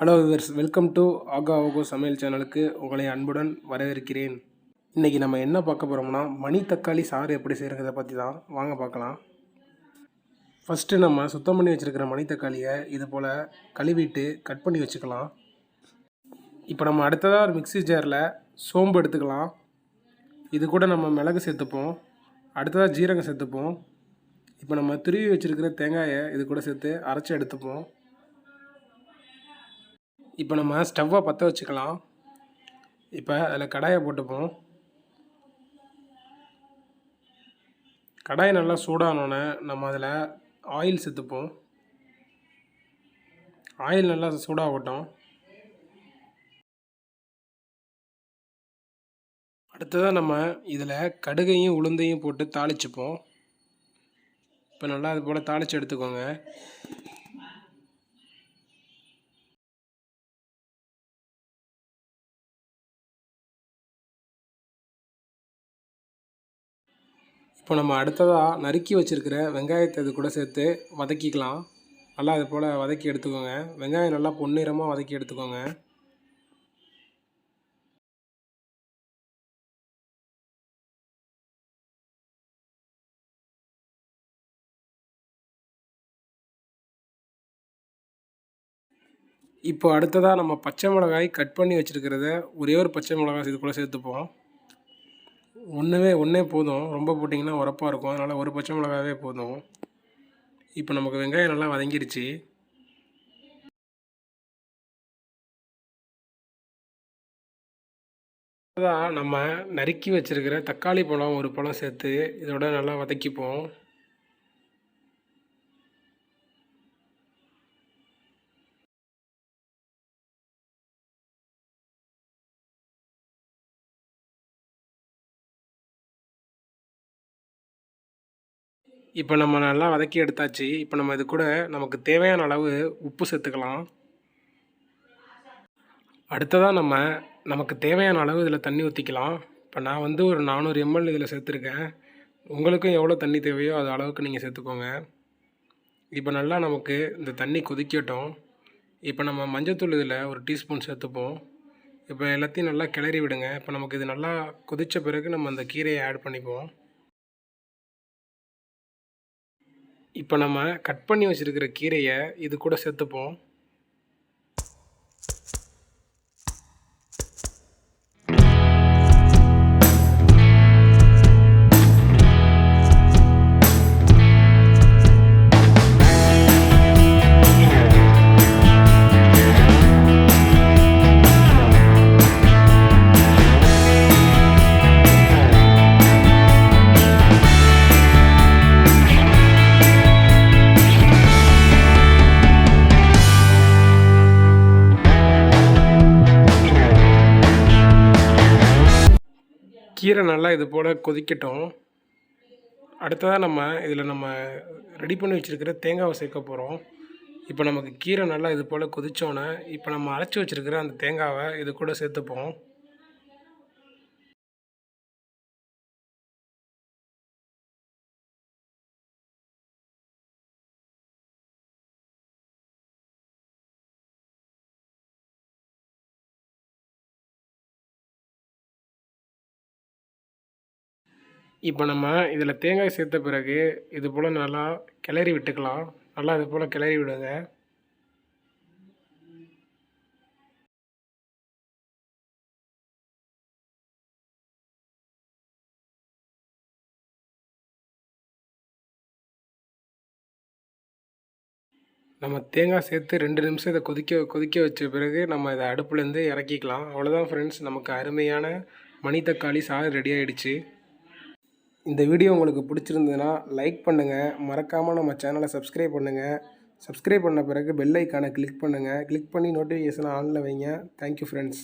Hello viewers welcome to ஆகா ஓகோ சமையல் சேனலுக்கு உங்களை அன்புடன் வரவேற்கிறேன். இன்றைக்கி நம்ம என்ன பார்க்க போகிறோம்னா மணி தக்காளி சாறு எப்படி செய்கிறத பற்றி தான். வாங்க பார்க்கலாம். ஃபஸ்ட்டு நம்ம சுத்தம் பண்ணி வச்சுருக்கிற மணி தக்காளியை இது போல் கழுவிட்டு கட் பண்ணி வச்சுக்கலாம். இப்போ நம்ம அடுத்ததாக ஒரு மிக்ஸி ஜாரில் சோம்பு எடுத்துக்கலாம். இது கூட நம்ம மிளகு சேர்த்துப்போம். அடுத்ததாக ஜீரகம் சேர்த்துப்போம். இப்போ நம்ம துருவி வச்சுருக்கிற தேங்காயை இது கூட சேர்த்து அரைச்சி எடுத்துப்போம். இப்போ நம்ம ஸ்டவ்வை பற்ற வச்சுக்கலாம். இப்போ அதில் கடாயை போட்டுப்போம். கடாய் நல்லா சூடானோன்னே நம்ம அதில் ஆயில் சேர்த்துப்போம். ஆயில் நல்லா சூடாகட்டும். அடுத்ததாக நம்ம இதில் கடுகையும் உளுந்தையும் போட்டு தாளிச்சுப்போம். இப்போ நல்லா அது போல் தாளித்து எடுத்துக்கோங்க. இப்போ நம்ம அடுத்ததாக நறுக்கி வச்சுருக்கிற வெங்காயத்தை இது கூட சேர்த்து வதக்கிக்கலாம். நல்லா அது போல் வதக்கி எடுத்துக்கோங்க. வெங்காயம் நல்லா பொன்னிறமாக வதக்கி எடுத்துக்கோங்க. இப்போ அடுத்ததாக நம்ம பச்சை மிளகாய் கட் பண்ணி வச்சுருக்கிறத ஒரே ஒரு பச்சை மிளகாய் இது கூட சேர்த்துப்போம். ஒன்றுவே ஒன்றே போதும். ரொம்ப போட்டிங்கன்னா உரப்பாக இருக்கும். அதனால் ஒரு பச்சை மிளகாவே போதும். இப்போ நமக்கு வெங்காயம் நல்லா வதங்கிடுச்சு அதான் நம்ம நறுக்கி வச்சுருக்கிற தக்காளி பழம் ஒரு பழம் சேர்த்து இதோட நல்லா வதக்கிப்போம். இப்போ நம்ம நல்லா வதக்கி எடுத்தாச்சு. இப்போ நம்ம இது கூட நமக்கு தேவையான அளவு உப்பு சேர்த்துக்கலாம். அடுத்ததாக நம்ம நமக்கு தேவையான அளவு இதில் தண்ணி ஊற்றிக்கலாம் இப்போ நான் வந்து ஒரு நானூறு எம்எல் இதில் சேர்த்துருக்கேன். உங்களுக்கும் எவ்வளோ தண்ணி தேவையோ அது அளவுக்கு நீங்கள் சேர்த்துக்கோங்க. இப்போ நல்லா நமக்கு இந்த தண்ணி கொதிக்கட்டும். இப்போ நம்ம மஞ்சத்தூள் இதில் ஒரு டீஸ்பூன் சேர்த்துப்போம். இப்போ எல்லாத்தையும் நல்லா கிளறி விடுங்க. இப்போ நமக்கு இது நல்லா கொதித்த பிறகு நம்ம அந்த கீரையை ஆட் பண்ணிப்போம். இப்போ நம்ம கட் பண்ணி வச்சுருக்கிற கீரையை இது கூட சேர்த்துப்போம். கீரை நல்லா இது போல் கொதிக்கட்டும். அடுத்ததாக நம்ம இதில் நம்ம ரெடி பண்ணி வச்சுருக்கிற தேங்காவை சேர்க்க போகிறோம் இப்போ நமக்கு கீரை நல்லா இது போல் கொதித்தோன்னே இப்போ நம்ம அரைச்சி வச்சுருக்கிற அந்த தேங்காவை இது கூட சேர்த்துப்போம். இப்போ நம்ம இதில் தேங்காய் சேர்த்த பிறகு இது போல் நல்லா கிளறி விட்டுக்கலாம். நல்லா இது போல் கிளறி விடுங்க. நம்ம தேங்காய் சேர்த்து ரெண்டு நிமிஷம் இதை கொதிக்க கொதிக்க வச்ச பிறகு நம்ம இதை அடுப்புலேருந்து இறக்கிக்கலாம். அவ்வளோதான் ஃப்ரெண்ட்ஸ் நமக்கு அருமையான மணி தக்காளி சாதம் ரெடி ஆகிடுச்சு இந்த வீடியோ உங்களுக்கு பிடிச்சிருந்ததுன்னா லைக் பண்ணுங்கள் மறக்காமல் நம்ம சேனலை சப்ஸ்கிரைப் பண்ணுங்கள் சப்ஸ்கிரைப் பண்ண பிறகு பெல் ஐக்கானை கிளிக் பண்ணுங்கள் கிளிக் பண்ணி நோட்டிஃபிகேஷனை ஆனில் வைங்க. Thank you friends